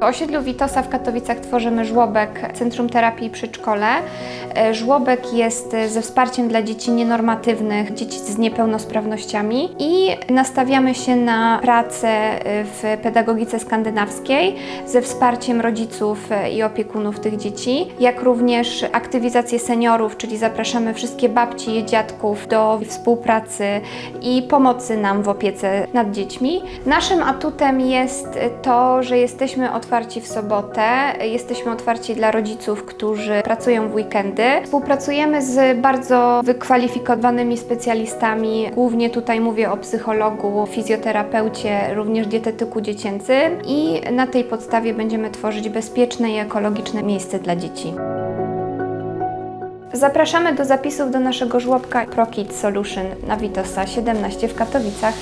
osiedlu Witosa w Katowicach tworzymy żłobek Centrum Terapii Przedszkole. E, Żłobek jest e, ze wsparciem dla dzieci nienormatywnych, dzieci z niepełnosprawnościami i nastawiamy się na pracę e, w pedagogice skandynawskiej ze wsparciem rodziców i opiekunów tych dzieci, jak również aktywizację seniorów, czyli zapraszamy wszystkie babci i dziadków do współpracy i pomocy nam w opiece nad dziećmi. Naszym atutem jest to, że jesteśmy otwarci w sobotę, jesteśmy otwarci dla rodziców, którzy pracują w weekendy. Współpracujemy z bardzo wykwalifikowanymi specjalistami, głównie tutaj mówię o psychologu, fizjoterapeucie, również dietetyku dziecięcym i na tej podstawie będziemy tworzyć bezpieczne i ekologiczne miejsce dla dzieci. Zapraszamy do zapisów do naszego żłobka ProKids Solution na Witosa 17 w Katowicach.